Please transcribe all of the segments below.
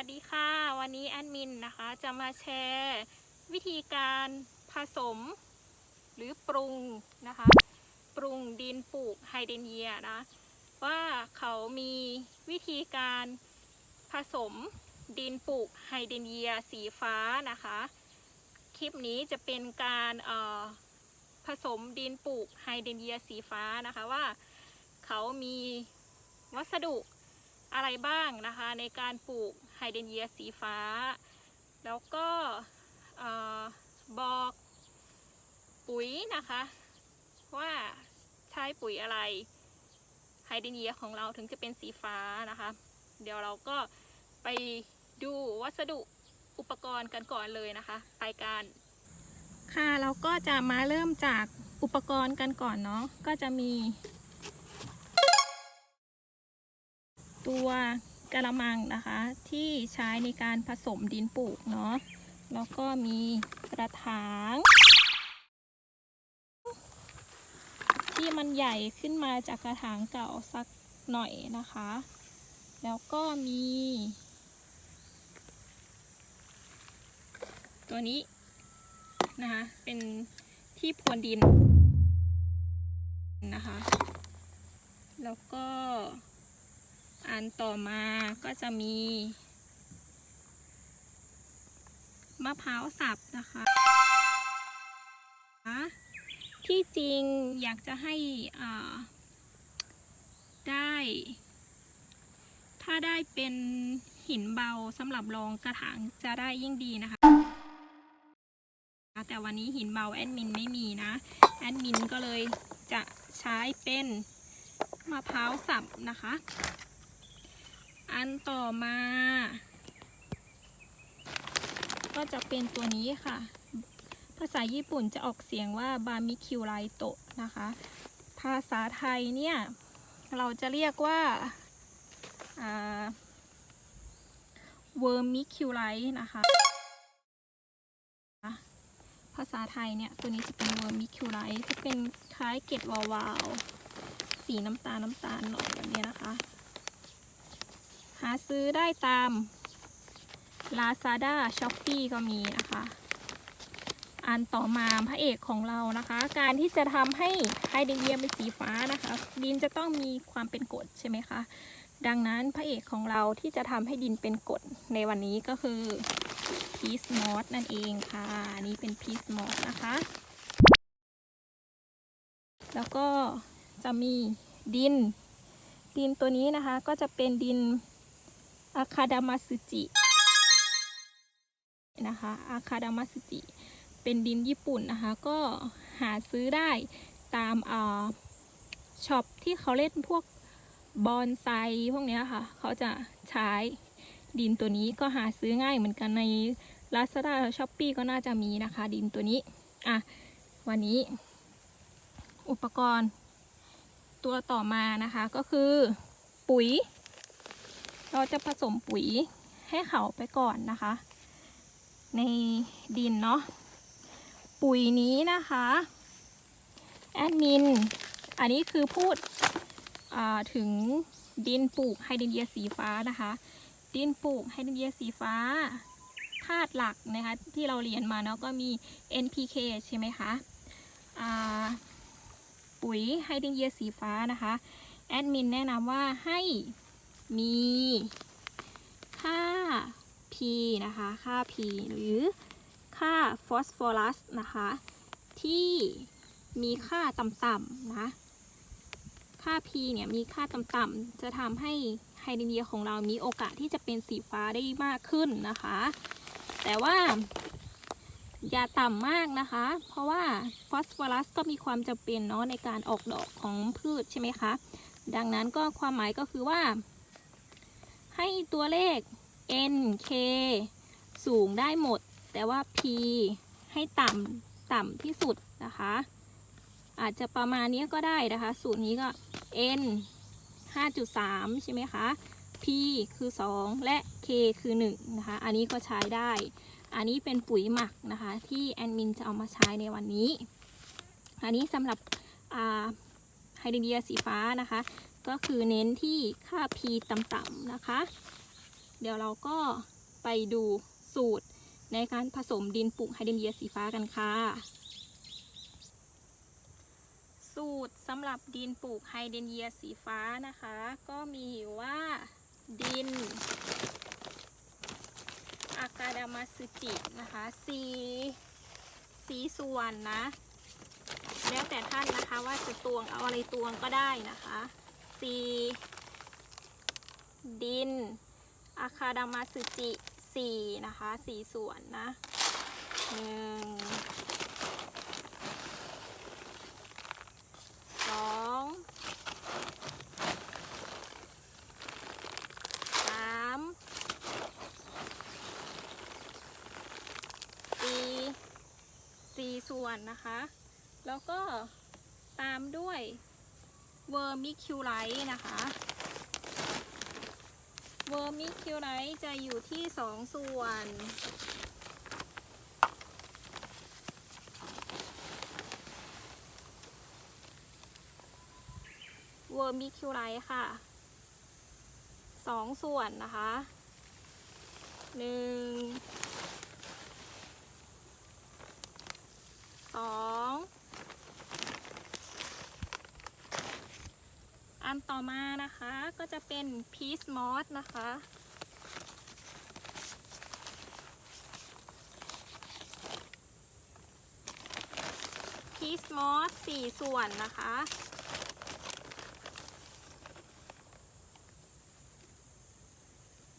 วัสดีค่ะ วันนี้แอดมินนะคะจะมาแชร์วิธีการผสม หรือปรุงนะคะ ปรุงดินปลูกไฮเดรเนียนะ ว่าเขามีวิธีการผสมดินปลูกไฮเดรเนียสีฟ้านะคะ คลิปนี้จะเป็นการผสมดินปลูกไฮเดรเนียสีฟ้านะคะว่าเขามีวัสดุ อะไรบ้างนะคะในการปลูกไฮเดรเนียสีฟ้า แล้วก็บอกปุ๋ยนะคะ ว่าใช้ปุ๋ยอะไรไฮเดรเนียของเราถึงจะเป็นสีฟ้านะคะ เดี๋ยวเราก็ไปดูวัสดุอุปกรณ์กันก่อนเลยนะคะ ไปกันค่ะเราก็จะมาเริ่มจากอุปกรณ์กันก่อนเนาะก็จะมี ตัวกระมังนะคะที่ใช้ในการผสมดินปลูกเนาะแล้วก็มีกระถาง ที่มันใหญ่ขึ้นมาจากกระถางเก่าสักหน่อยนะคะ แล้วก็มี ตัวนี้นะคะเป็นที่พรวนดินนะคะ แล้วก็ อันต่อมาก็จะมี มะพร้าวสับนะคะ ที่จริงอยากจะให้ได้ ถ้าได้เป็นหินเบาสำหรับรองกระถางจะได้ยิ่งดีนะคะ แต่วันนี้หินเบาแอดมินไม่มีนะ แอดมินก็เลยจะใช้เป็นมะพร้าวสับนะคะ อันต่อมา ก็จะเป็นตัวนี้ค่ะ ภาษาญี่ปุ่นจะออกเสียงว่าบามิคิวไรโตะนะคะ ภาษาไทยเนี่ย เราจะเรียกว่าเวอร์มิคิวไรนะคะภาษาไทยเนี่ย ตัวนี้จะเป็นเวอร์มิคิวไรจะเป็นคล้ายเกล็ดวาวๆสีน้ำตาลน้ำตาลหน่อยแบบนี้นะคะ หาซื้อได้ตาม Lazada s h o p e e ก็มีนะคะ อันต่อมาพระเอกของเรานะคะ การที่จะทำให้ไฮเดรเนียเป็นสีฟ้านะคะ ดินจะต้องมีความเป็นกรดใช่ไหมคะ ดังนั้นพระเอกของเราที่จะทำให้ดินเป็นกรดในวันนี้ก็คือพีซมอสนั่นเองค่ะ อันนี้เป็นพีซมอสนะคะ แล้วก็จะมีดิน ดินตัวนี้นะคะก็จะเป็นดิน อะคาดามาสึจินะคะอะคาดามาสึจิเป็นดินญี่ปุ่นนะคะ ก็หาซื้อได้ตามอ่าช็อปที่เขาเล่นพวกบอนไซพวกเนี้ยค่ะ เขาจะใช้ดินตัวนี้ก็หาซื้อง่ายเหมือนกันใน Lazada s h o p e e ก็น่าจะมีนะคะ ดินตัวนี้ อะ วันนี้ อุปกรณ์ตัวต่อมานะคะก็คือปุ๋ย เราจะผสมปุ๋ยให้เขาไปก่อนนะคะ ในดินเนาะปุ๋ยนี้นะคะแอดมินอันนี้คือพูดถึงดินปลูกไฮเดรเนียสีฟ้านะคะ ดินปลูกไฮเดรเนียสีฟ้าธาตุหลักนะคะที่เราเรียนมาเนาะก็มี NPK ใช่ไหมคะปุ๋ยไฮเดรเนียสีฟ้านะคะแอดมินแนะนำว่าให้ มี ค่า P นะคะ ค่า P หรือค่าฟอสฟอรัสนะคะ ที่มีค่าต่ำๆนะ ค่า P เนี่ยมีค่าต่ำๆจะทำให้ไฮเดรเนียของเรามีโอกาสที่จะเป็นสีฟ้าได้มากขึ้นนะคะ แต่ว่าอย่าต่ำมากนะคะ เพราะว่าฟอสฟอรัสก็มีความจำเป็นเนาะในการออกดอกของพืชใช่ไหมคะ ดังนั้นก็ความหมายก็คือว่า ให้ตัวเลข n k สูงได้หมด แต่ว่า p ให้ต่ำต่ำที่สุดนะคะ อาจจะประมาณนี้ก็ได้นะคะ สูตรนี้ก็ n 5.3 ใช่ไหมคะ p คือ 2 และ k คือ 1 นะคะ อันนี้ก็ใช้ได้ อันนี้เป็นปุ๋ยหมักนะคะ ที่แอดมินจะเอามาใช้ในวันนี้ อันนี้สำหรับไฮเดรียสีฟ้านะคะ ก็คือเน้นที่ค่า p ต่ำๆนะคะ เดี๋ยวเราก็ไปดูสูตรในการผสมดินปลูกไฮเดรนเยียสีฟ้ากันค่ะ สูตรสำหรับดินปลูกไฮเดรนเยียสีฟ้านะคะ ก็มีว่าดินอากาดามาซึจินะคะสีสีส่วนนะ แล้วแต่ท่านนะคะว่าจะตวงเอาอะไรตวงก็ได้นะคะ สีดิน อาคาดามาซึจิสี่นะคะสี่ส่วนนะหนึ่งสองสามสี่สี่ส่วนนะคะ แล้วก็ตามด้วย เวอร์มิคิวไลท์นะคะ เวอร์มิคิวไลท์จะอยู่ที่สองส่วน เวอร์มิคิวไลท์ค่ะสองส่วนนะคะหนึ่งสองันต่อมานะคะก็จะเป็นพีซมอสนะคะ พีซมอสสี่ส่วนนะคะ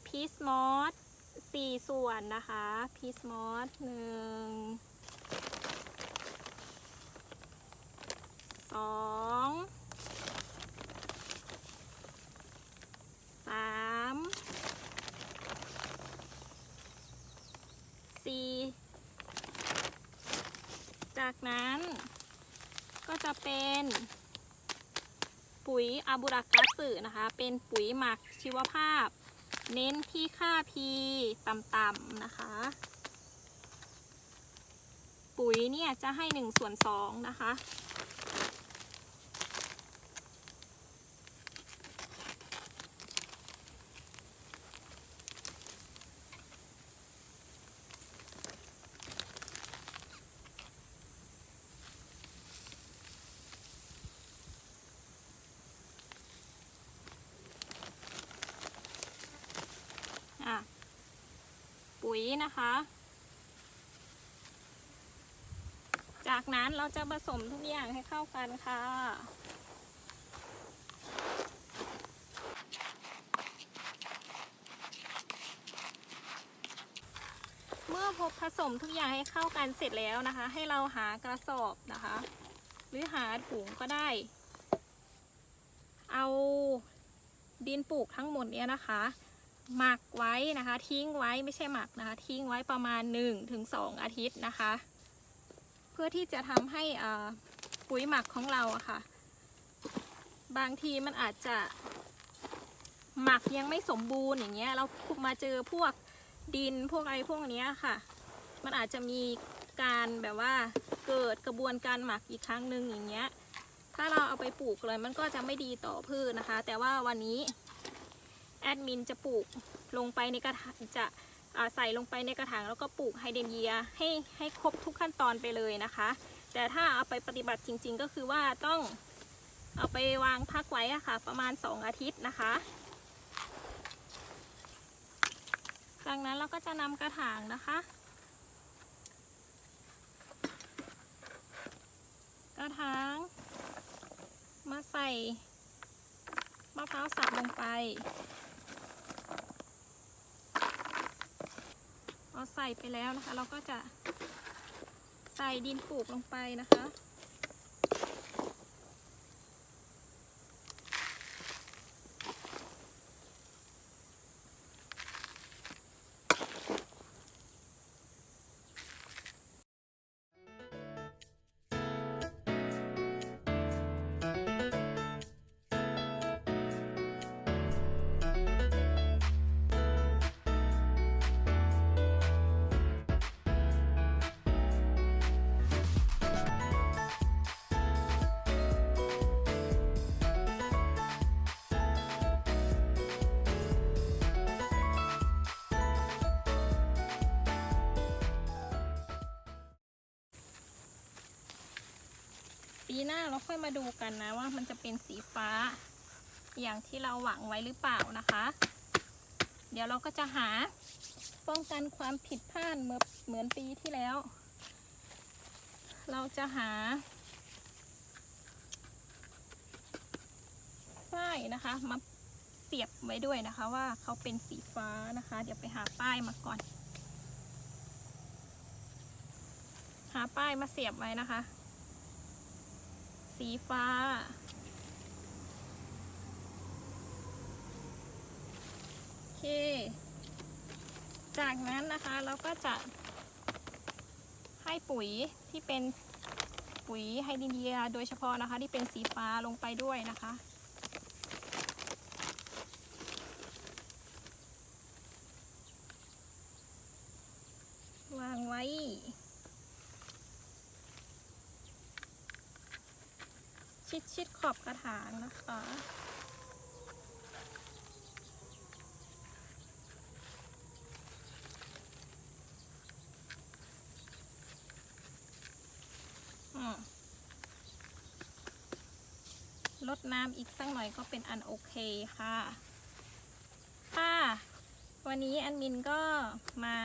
พีซมอสสี่ส่วนนะคะ พีซมอสหนึ่งสองสามสี่จากนั้นก็จะ เป็นปุ๋ยอาบูรากัสสึนะคะ เป็นปุ๋ยหมักชีวภาพ เน้นที่ค่า P ต่ำๆนะคะ ปุ๋ยเนี่ยจะให้1ส่วน2นะคะ ยนะคะ จากนั้นเราจะผสมทุกอย่างให้เข้ากันค่ะเมื่อพบผสมทุกอย่างให้เข้ากันเสร็จแล้วนะคะ ให้เราหากระสอบนะคะ หรือหาถุงก็ได้ เอาดินปลูกทั้งหมดเนี้ยนะคะ หมักไว้นะคะ ทิ้งไว้ไม่ใช่หมักนะคะ ทิ้งไว้ประมาณ1ถึง2อาทิตย์นะคะ เพื่อที่จะทำให้ปุ๋ยหมักของเราอะค่ะ บางทีมันอาจจะหมักยังไม่สมบูรณ์อย่างเงี้ย เรามาเจอพวกดินพวกอะไรพวกเนี้ยค่ะ มันอาจจะมีการแบบว่าเกิดกระบวนการหมักอีกครั้งหนึ่งอย่างเงี้ย ถ้าเราเอาไปปลูกเลยมันก็จะไม่ดีต่อพืชนะคะ แต่ว่าวันนี้ แอดมินจะปลูกลงไปในกระถางจะใส่ลงไปในกระถางแล้วก็ปลูกไฮเดรนเยียให้ให้ครบทุกขั้นตอนไปเลยนะคะ แต่ถ้าเอาไปปฏิบัติจริง ๆ ก็คือว่าต้องเอาไปวางพักไว้อะค่ะ ประมาณ 2 อาทิตย์นะคะ จากนั้นเราก็จะนำกระถางนะคะ กระถางมาใส่มะพร้าวสับลงไป พอใส่ไปแล้วนะคะ เราก็จะใส่ดินปลูกลงไปนะคะ ปีหน้าเราค่อยมาดูกันนะว่ามันจะเป็นสีฟ้า อย่างที่เราหวังไว้หรือเปล่านะคะ เดี๋ยวเราก็จะหาป้องกันความผิดพลาดเหมือนเหมือนปีที่แล้ว เราจะหาป้ายนะคะมาเสียบไว้ด้วยนะคะว่าเขาเป็นสีฟ้านะคะ เดี๋ยวไปหาป้ายมาก่อน หาป้ายมาเสียบไว้นะคะ สีฟ้า โอเค จากนั้นนะคะเราก็จะให้ปุ๋ยที่เป็นปุ๋ยไฮดินเดียโดยเฉพาะนะคะที่เป็นสีฟ้าลงไปด้วยนะคะ วางไว้ ชิดชิดขอบกระถางนะคะลดน้ำอีกสักหน่อยก็เป็นอันโอเคค่ะ ค่ะ วันนี้อันมินก็มา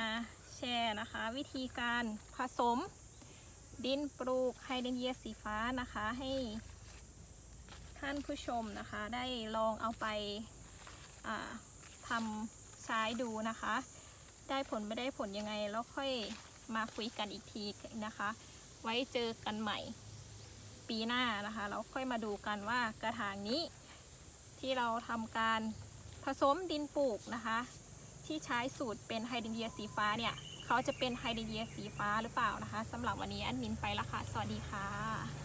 แชร์นะคะ วิธีการผสมดินปลูกไฮเดรนเยียสีฟ้านะคะให้ ท่านผู้ชมนะคะ ได้ลองเอาไปาทำใช้ดูนะคะ ได้ผลไม่ได้ผลยังไง แล้วค่อยมาคุยกันอีกทีนะคะ ไว้เจอกันใหม่ปีหน้านะคะเราค่อยมาดูกันว่ากระถางนี้ ที่เราทำการผสมดินปลูกนะคะ ที่ใช้สูตรเป็นไฮเดรนเยียสีฟ้าเนี่ยเขาจะเป็นไฮเดรนเยียสีฟ้าหรือเปล่านะคะสำหรับวันนี้แอันมินไปละค่ะ สวัสดีค่ะ